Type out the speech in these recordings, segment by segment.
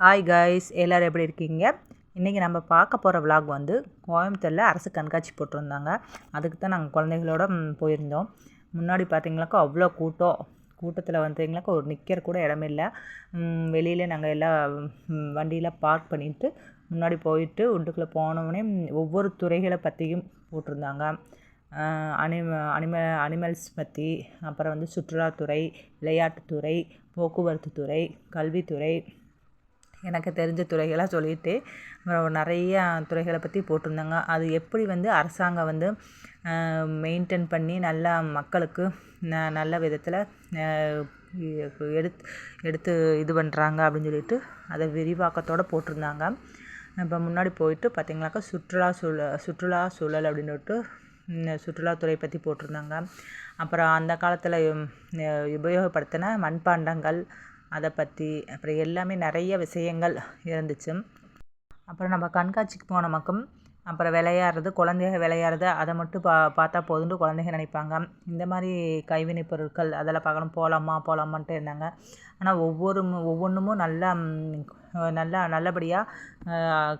Hi guys எல்லோரும் எப்படி இருக்கீங்க? இன்றைக்கி நம்ம பார்க்க போகிற விலாக் வந்து கோயம்புத்தூரில் அரசு கண்காட்சி போட்டிருந்தாங்க. அதுக்கு தான் நாங்கள் குழந்தைகளோட போயிருந்தோம். முன்னாடி பார்த்தீங்களாக்கா அவ்வளோ கூட்டம். கூட்டத்தில் வந்தீங்களாக்கா ஒரு நிற்கிற கூட இடமே இல்லை. வெளியில் நாங்கள் எல்லாம் வண்டியெலாம் பார்க் பண்ணிட்டு முன்னாடி போயிட்டு உள்ளுக்குள்ளே போனவுடனே ஒவ்வொரு துறைகளை பற்றியும் போட்டிருந்தாங்க. அனிம அனிம அனிமல்ஸ் பற்றி அப்புறம் வந்து சுற்றுலாத்துறை விளையாட்டுத்துறை போக்குவரத்து துறை கல்வித்துறை எனக்கு தெரிஞ்ச துறைகளாக சொல்லிட்டு அப்புறம் நிறைய துறைகளை பற்றி போட்டிருந்தாங்க. அது எப்படி வந்து அரசாங்கம் வந்து மெயின்டைன் பண்ணி நல்லா மக்களுக்கு ந நல்ல விதத்தில் எடுத்து எடுத்து இது பண்ணுறாங்க அப்படின்னு சொல்லிட்டு அதை விரிவாக்கத்தோடு போட்டிருந்தாங்க. இப்போ முன்னாடி போயிட்டு பார்த்திங்கனாக்கா சுற்றுலா சூழல் சுற்றுலா சூழல் அப்படின்னு சொல்லிட்டு சுற்றுலாத்துறை பற்றி போட்டிருந்தாங்க. அப்புறம் அந்த காலத்தில் உபயோகப்படுத்தின மண்பாண்டங்கள் அதை பற்றி அப்புறம் எல்லாமே நிறைய விஷயங்கள் இருந்துச்சு. அப்புறம் நம்ம கண்காட்சிக்கு போனமக்கும் அப்புறம் விளையாடுறது குழந்தைங்க விளையாடுறது அதை மட்டும் பா பார்த்தா போதும்னு குழந்தைங்க நினைப்பாங்க. இந்த மாதிரி கைவினைப் பொருட்கள் அதெல்லாம் பார்க்கணும். போகலாமா போகலாமான்ட்டு இருந்தாங்க. ஆனால் ஒவ்வொரு ஒவ்வொன்றுமும் நல்லா நல்லா நல்லபடியாக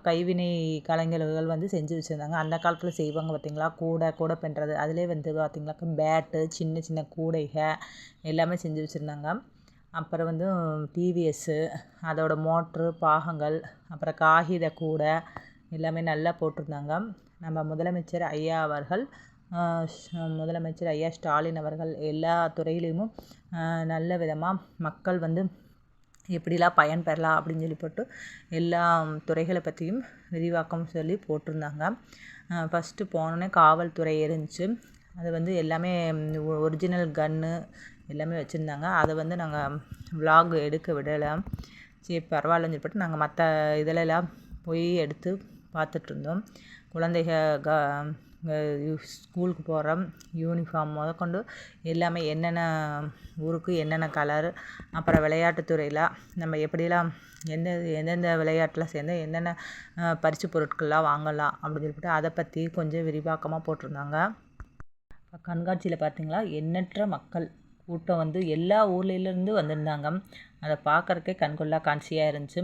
கைவினை கலைஞர்கள் வந்து செஞ்சு வச்சுருந்தாங்க. அந்த காலத்தில் செய்வாங்க பார்த்திங்களா? கூடை கூடை பின்னுறது அதிலே வந்து பார்த்திங்களாக்கா பேட்டு சின்ன சின்ன கூடைகள் எல்லாமே செஞ்சு வச்சுருந்தாங்க. அப்புறம் வந்து டிவிஎஸ்ஸு அதோட மோட்ரு பாகங்கள் அப்புறம் காகித கூடை எல்லாமே நல்லா போட்டிருந்தாங்க. நம்ம முதலமைச்சர் ஐயா அவர்கள் முதலமைச்சர் ஐயா ஸ்டாலின் அவர்கள் எல்லா துறையிலையும் நல்ல விதமாக மக்கள் வந்து எப்படிலாம் பயன்பெறலாம் அப்படின்னு சொல்லி போட்டு எல்லா துறைகளை பற்றியும் விரிவாக்கம் சொல்லி போட்டிருந்தாங்க. ஃபஸ்ட்டு போனோடனே காவல்துறை இருந்துச்சு. அது வந்து எல்லாமே ஒரிஜினல் கன்னு எல்லாமே வச்சுருந்தாங்க. அதை வந்து நாங்கள் விலாக் எடுக்க விடலை. சரி பரவாயில்லன்னு சொல்லிட்டு நாங்கள் மற்ற இதிலெல்லாம் போய் எடுத்து பார்த்துட்ருந்தோம் குழந்தைக க ஸ்கூலுக்கு போகிற யூனிஃபார்ம் முதற்கொண்டு எல்லாமே என்னென்ன ஊருக்கு என்னென்ன கலர் அப்புறம் விளையாட்டுத்துறையில் நம்ம எப்படிலாம் எந்த எந்தெந்த விளையாட்டில் சேர்ந்து என்னென்ன பரிசு பொருட்கள்லாம் வாங்கலாம் அப்படின்னு சொல்லிட்டு அதை பற்றி கொஞ்சம் விரிவாக்கமாக போட்டிருந்தாங்க. கண்காட்சியில் பார்த்தீங்களா எண்ணற்ற மக்கள். கூட்டம் வந்து எல்லா ஊர்லேருந்து வந்திருந்தாங்க. அதை பார்க்கறக்கே கண்கொள்ளா காட்சியாக இருந்துச்சு.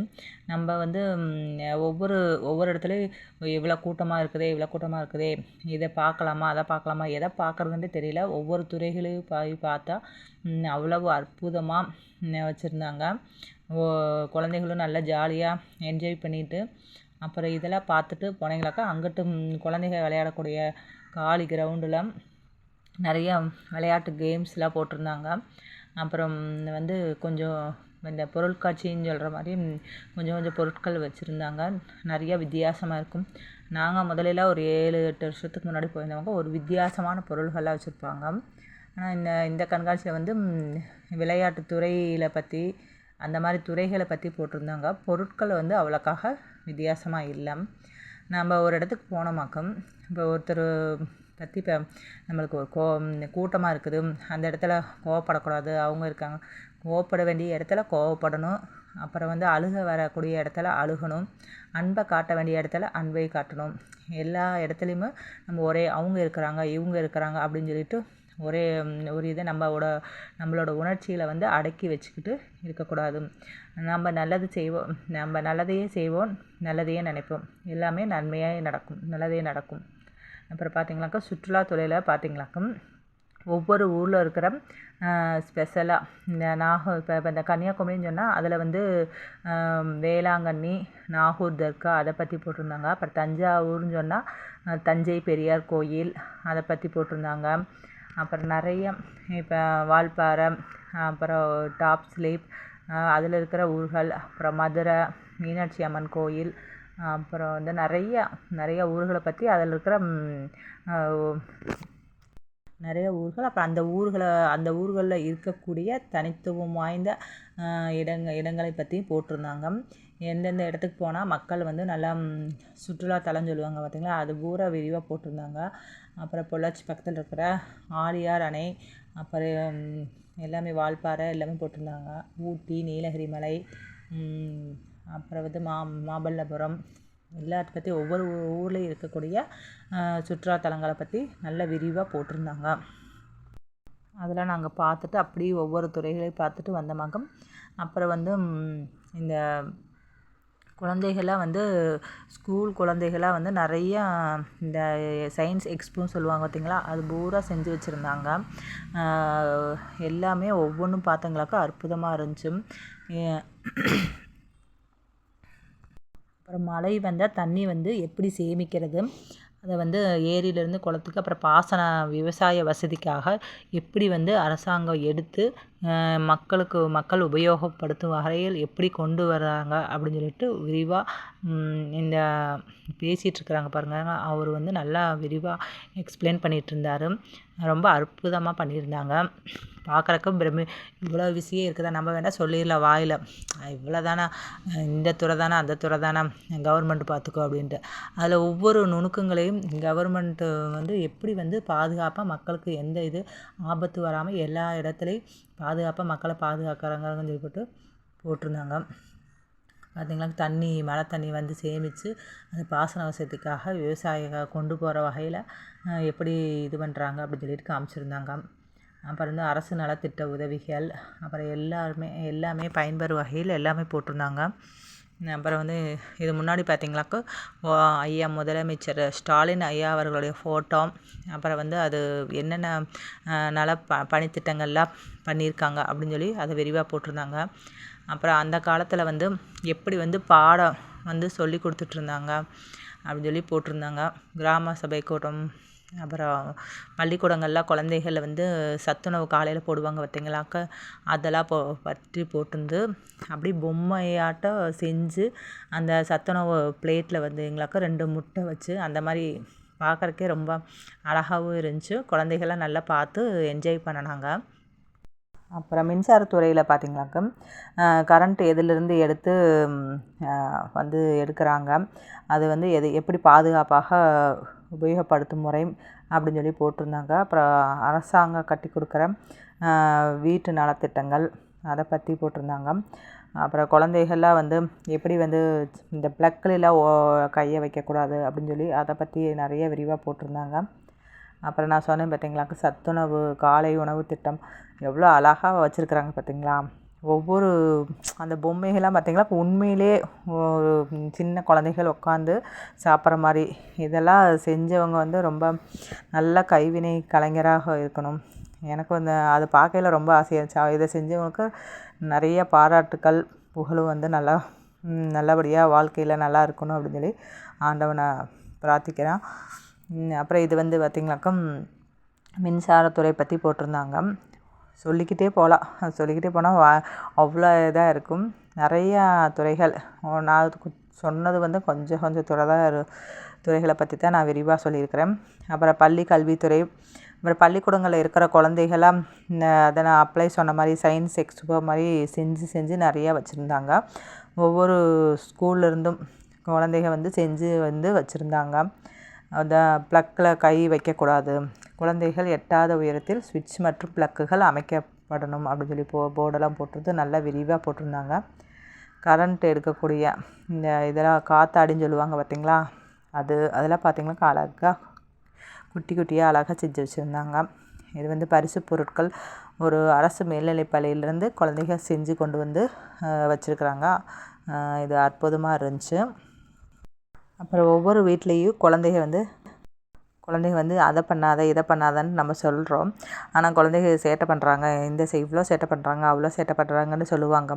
நம்ம வந்து ஒவ்வொரு ஒவ்வொரு இடத்துலையும் இவ்வளோ கூட்டமாக இருக்குதே இவ்வளோ கூட்டமாக இருக்குதே இதை பார்க்கலாமா அதை பார்க்கலாமா எதை பார்க்குறதுன்ட்டு தெரியல. ஒவ்வொரு துறைகளையும் போய் பார்த்தா அவ்வளவு அற்புதமாக வச்சுருந்தாங்க. குழந்தைகளும் நல்லா ஜாலியாக என்ஜாய் பண்ணிட்டு அப்புறம் இதெல்லாம் பார்த்துட்டு போனீங்களாக்கா அங்கிட்டு குழந்தைங்க விளையாடக்கூடிய காலி கிரவுண்டில் நிறைய விளையாட்டு கேம்ஸ்லாம் போட்டிருந்தாங்க. அப்புறம் வந்து கொஞ்சம் இந்த பொருட்காட்சின்னு சொல்கிற மாதிரி கொஞ்சம் கொஞ்சம் பொருட்கள் வச்சுருந்தாங்க. நிறைய வித்தியாசமாக இருக்கும். நாங்கள் முதலில் ஒரு ஏழு எட்டு வருஷத்துக்கு முன்னாடி போயிருந்தவங்க ஒரு வித்தியாசமான பொருள்கள்லாம் வச்சுருப்பாங்க. ஆனால் இந்த இந்த கண்காட்சியில் வந்து விளையாட்டு துறையில் பற்றி அந்த மாதிரி துறைகளை பற்றி போட்டிருந்தாங்க. பொருட்கள் வந்து அவ்வளோக்காக வித்தியாசமாக இல்லை. நம்ம ஒரு இடத்துக்கு போனோமாக்கம் இப்போ ஒருத்தர் பற்றி இப்போ நம்மளுக்கு ஒரு கோ கூட்டமாக இருக்குது. அந்த இடத்துல கோவப்படக்கூடாது. அவங்க இருக்காங்க. கோவப்பட வேண்டிய இடத்துல கோவப்படணும். அப்புறம் வந்து அழுக வரக்கூடிய இடத்துல அழுகணும். அன்பை காட்ட வேண்டிய இடத்துல அன்பை காட்டணும். எல்லா இடத்துலையுமே நம்ம ஒரே அவங்க இருக்கிறாங்க இவங்க இருக்கிறாங்க அப்படின்னு சொல்லிட்டு ஒரே ஒரு இதை நம்மளோட நம்மளோட உணர்ச்சியில் வந்து அடக்கி வச்சுக்கிட்டு இருக்கக்கூடாது. நம்ம நல்லது செய்வோம். நம்ம நல்லதையே செய்வோம். நல்லதையே நினைப்போம். எல்லாமே நன்மையாக நடக்கும். நல்லதே நடக்கும். அப்புறம் பார்த்தீங்களாக்கா சுற்றுலாத்துறையில் பார்த்தீங்களாக்கா ஒவ்வொரு ஊரில் இருக்கிற ஸ்பெஷலாக இந்த நாக இப்போ இப்போ இந்த கன்னியாகுமரின்னு சொன்னால் அதில் வந்து வேளாங்கண்ணி நாகூர் தர்கா அதை பற்றி போட்டிருந்தாங்க. அப்புறம் தஞ்சாவூர்னு சொன்னால் தஞ்சை பெரியார் கோயில் அதை பற்றி போட்டிருந்தாங்க. அப்புறம் நிறைய இப்போ வால்பாறை அப்புறம் டாப் ஸ்லீப் அதில் இருக்கிற ஊர்கள் அப்புறம் மதுரை மீனாட்சி அம்மன் கோயில் அப்புறம் வந்து நிறைய நிறைய ஊர்களை பற்றி அதில் இருக்கிற நிறைய ஊர்கள் அப்புறம் அந்த ஊர்களை அந்த ஊர்களில் இருக்கக்கூடிய தனித்துவம் வாய்ந்த இடங்க இடங்களை பற்றியும் போட்டிருந்தாங்க. எந்தெந்த இடத்துக்கு போனால் மக்கள் வந்து நல்லா சுற்றுலா தலம் சொல்லுவாங்க பார்த்தீங்களா அது பூரா விரிவாக போட்டிருந்தாங்க. அப்புறம் பொள்ளாச்சி பக்கத்தில் இருக்கிற ஆழியார் அணை அப்புறம் எல்லாமே வால்பாறை எல்லாமே போட்டிருந்தாங்க. ஊட்டி நீலகிரி மலை அப்புறம் வந்து மா மாமல்லபுரம் எல்லாத்த பற்றி ஒவ்வொரு ஊர்லேயும் இருக்கக்கூடிய சுற்றுலாத்தலங்களை பற்றி நல்ல விரிவாக போட்டிருந்தாங்க. அதெல்லாம் நாங்கள் பார்த்துட்டு அப்படியே ஒவ்வொரு துறைகளையும் பார்த்துட்டு வந்த மகம் அப்புறம் வந்து இந்த குழந்தைகள்லாம் வந்து ஸ்கூல் குழந்தைகளாக வந்து நிறையா இந்த சயின்ஸ் எக்ஸ்போன்னு சொல்லுவாங்க பார்த்தீங்களா? அது பூரா செஞ்சு வச்சுருந்தாங்க. எல்லாமே ஒவ்வொன்றும் பார்த்தவங்களுக்கு அற்புதமாக இருந்துச்சு. அப்புறம் மழை வந்தால் தண்ணி வந்து எப்படி சேமிக்கிறது? அதை வந்து ஏரியிலேருந்து குளத்துக்கு அப்புறம் பாசன விவசாய வசதிக்காக எப்படி வந்து அரசாங்கம் எடுத்து மக்களுக்கு மக்கள் உபயோகப்படுத்தும் வகையில் எப்படி கொண்டு வர்றாங்க அப்படின்னு சொல்லிட்டு விரிவாக இந்த பேசிகிட்ருக்குறாங்க பாருங்கள் அவர் வந்து நல்லா விரிவாக எக்ஸ்பிளைன் பண்ணிகிட்டு இருந்தார். ரொம்ப அற்புதமாக பண்ணியிருந்தாங்க. பார்க்குறக்கு பிரமி. இவ்வளோ விஷயம் இருக்குதா? நம்ம வேணால் சொல்லிடலாம் வாயில். இவ்வளோ தானே இந்த துறை தானே அந்த துறை தானே கவர்மெண்ட் பார்த்துக்கோ அப்படின்ட்டு. அதில் ஒவ்வொரு நுணுக்கங்களையும் கவர்மெண்ட்டு வந்து எப்படி வந்து பாதுகாப்பாக மக்களுக்கு எந்த இது ஆபத்து வராமல் எல்லா இடத்துலையும் பாதுகாப்பாக மக்களை பாதுகாக்கிறாங்கன்னு சொல்லிவிட்டு போட்டிருந்தாங்க. பார்த்திங்களா தண்ணி மழை தண்ணி வந்து சேமித்து அது பாசன வசதிக்காக விவசாயிகள் கொண்டு போகிற வகையில் எப்படி இது பண்ணுறாங்க அப்படின்னு சொல்லிட்டு காமிச்சிருந்தாங்க. அப்புறம் வந்து அரசு நலத்திட்ட உதவிகள் அப்புறம் எல்லாருமே எல்லாமே பயன்பெறும் வகையில் எல்லாமே போட்டிருந்தாங்க. அப்புறம் வந்து இது முன்னாடி பார்த்திங்களாக்கா ஐயா முதலமைச்சர் ஸ்டாலின் ஐயா அவர்களுடைய ஃபோட்டோ அப்புறம் வந்து அது என்னென்ன நல ப பணித்திட்டங்கள்லாம் பண்ணியிருக்காங்க அப்படின்னு சொல்லி அதை விரிவாக போட்டிருந்தாங்க. அப்புறம் அந்த காலத்தில் வந்து எப்படி வந்து பாடம் வந்து சொல்லி கொடுத்துட்ருந்தாங்க அப்படின்னு சொல்லி போட்டிருந்தாங்க. கிராம சபை கூட்டம் அப்புறம் பள்ளிக்கூடங்களில் குழந்தைகள் வந்து சத்துணவு காலையில் போடுவாங்க பார்த்தீங்களாக்கா அதெல்லாம் போ பற்றி போட்டிருந்து அப்படி பொம்மையாட்டம் செஞ்சு அந்த சத்துணவு பிளேட்டில் வந்துங்களாக்கா ரெண்டு முட்டை வச்சு அந்த மாதிரி பார்க்குறக்கே ரொம்ப அழகாகவும் இருந்துச்சு. குழந்தைகள்லாம் நல்லா பார்த்து என்ஜாய் பண்ணினாங்க. அப்புறம் மின்சாரத்துறையில் பார்த்திங்கனாக்கா கரண்ட் எதிலிருந்து எடுத்து வந்து எடுக்கிறாங்க. அது வந்து எது எப்படி பாதுகாப்பாக உபயோகப்படுத்தும் முறை அப்படின்னு சொல்லி போட்டிருந்தாங்க. அப்புறம் அரசாங்கம் கட்டி கொடுக்குற வீட்டு நலத்திட்டங்கள் அதை பற்றி போட்டிருந்தாங்க. அப்புறம் குழந்தைகள்லாம் வந்து எப்படி வந்து இந்த ப்ளக்கிலலாம் ஓ கையை வைக்கக்கூடாது அப்படின்னு சொல்லி அதை பற்றி நிறைய விரிவாக போட்டிருந்தாங்க. அப்புறம் நான் சொன்னேன் பார்த்தீங்களாக்கு சத்துணவு காலை உணவு திட்டம் எவ்வளோ அழகாக வச்சுருக்குறாங்க பார்த்தீங்களா ஒவ்வொரு அந்த பொம்மைகள்லாம் பார்த்திங்களா? உண்மையிலே ஒரு சின்ன குழந்தைகள் உட்காந்து சாப்பிட்ற மாதிரி இதெல்லாம் செஞ்சவங்க வந்து ரொம்ப நல்ல கைவினை கலைஞராக இருக்கணும். எனக்கு வந்து அது பார்க்கையில ரொம்ப ஆசையாக இருந்துச்சு. இதை செஞ்சவங்களுக்கு நிறைய பாராட்டுக்கள் புகழும் வந்து நல்லா நல்லபடியாக வாழ்க்கையில் நல்லா இருக்கணும் அப்படின்னு சொல்லி ஆண்டவனை பிரார்த்திக்கிறேன். அப்புறம் இது வந்து பார்த்திங்கனாக்கா மின்சாரத்துறை பற்றி போட்டிருந்தாங்க. சொல்லிக்கிட்டே போகலாம். சொல்லிக்கிட்டே போனால் வா அவ்வளோ இதாக இருக்கும். நிறையா துறைகள். நான் சொன்னது வந்து கொஞ்சம் கொஞ்சம் துறை தான் துறைகளை பற்றி தான் நான் விரிவாக சொல்லியிருக்கிறேன். அப்புறம் பள்ளி கல்வித்துறை. அப்புறம் பள்ளிக்கூடங்களில் இருக்கிற குழந்தைகளாம் அதை நான் அப்ளை சொன்ன மாதிரி சயின்ஸ் எக்ஸ்போ மாதிரி செஞ்சு செஞ்சு நிறையா வச்சுருந்தாங்க. ஒவ்வொரு ஸ்கூல்லேருந்தும் குழந்தைங்க வந்து செஞ்சு வந்து வச்சுருந்தாங்க. அந்த ப்ளக்கில் கை வைக்கக்கூடாது. குழந்தைகள் எட்டாத உயரத்தில் சுவிட்ச் மற்றும் ப்ளக்குகள் அமைக்கப்படணும் அப்படின்னு சொல்லி போ போர்டெல்லாம் போட்டிருந்து நல்லா விரிவாக போட்டிருந்தாங்க. கரண்ட் எடுக்கக்கூடிய இந்த இதெல்லாம் காத்தாடின்னு சொல்லுவாங்க பார்த்தீங்களா அது அதெல்லாம் பார்த்திங்கன்னா அழகாக குட்டி குட்டியாக அழகாக செஞ்சு வச்சுருந்தாங்க. இது வந்து பரிசு பொருட்கள் ஒரு அரசு மேல்நிலைப் பள்ளியிலேருந்து குழந்தைகள் செஞ்சு கொண்டு வந்து வச்சுருக்குறாங்க. இது அற்புதமாக இருந்துச்சு. அப்புறம் ஒவ்வொரு வீட்லேயும் குழந்தைக வந்து குழந்தைங்க வந்து அதை பண்ணாத இதை பண்ணாதன்னு நம்ம சொல்கிறோம் ஆனால் குழந்தைங்க சேட்டை பண்ணுறாங்க இந்த இவ்வளோ சேட்டை பண்ணுறாங்க அவ்வளோ சேட்டை பண்ணுறாங்கன்னு சொல்லுவாங்க.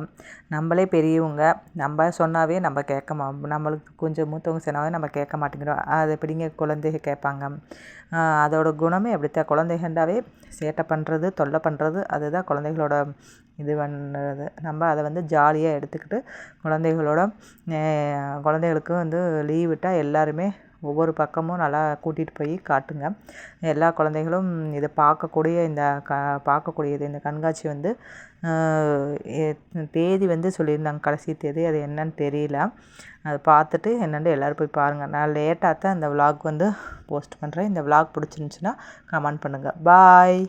நம்மளே பெரியவங்க நம்ம சொன்னாவே நம்ம கேட்க மா நம்மளுக்கு கொஞ்சம் மூத்தவங்க சொன்னாவே நம்ம கேட்க மாட்டேங்கிறோம். அது எப்படிங்க குழந்தைங்க கேட்பாங்க? அதோட குணமே அப்படித்தான். குழந்தைகண்டாவே சேட்டை பண்ணுறது தொல்லை பண்ணுறது அதுதான் குழந்தைகளோட இது பண்ணுறது. நம்ம அதை வந்து ஜாலியாக எடுத்துக்கிட்டு குழந்தைகளோட குழந்தைகளுக்கு வந்து லீவ் விட்டால் எல்லாருமே ஒவ்வொரு பக்கமும் நல்லா கூட்டிகிட்டு போய் காட்டுங்க. எல்லா குழந்தைகளும் இதை பார்க்கக்கூடிய இந்த க பார்க்கக்கூடியது இந்த கண்காட்சி வந்து தேதி வந்து சொல்லியிருந்தாங்க. கடைசி தேதி அது என்னன்னு தெரியல. அதை பார்த்துட்டு என்னென்னு எல்லோரும் போய் பாருங்கள் நான் லேட்டாக தான் இந்த விலாக் வந்து போஸ்ட் பண்ணுறேன் இந்த விலாக் பிடிச்சிருந்துச்சின்னா கமெண்ட் பண்ணுங்கள் பாய்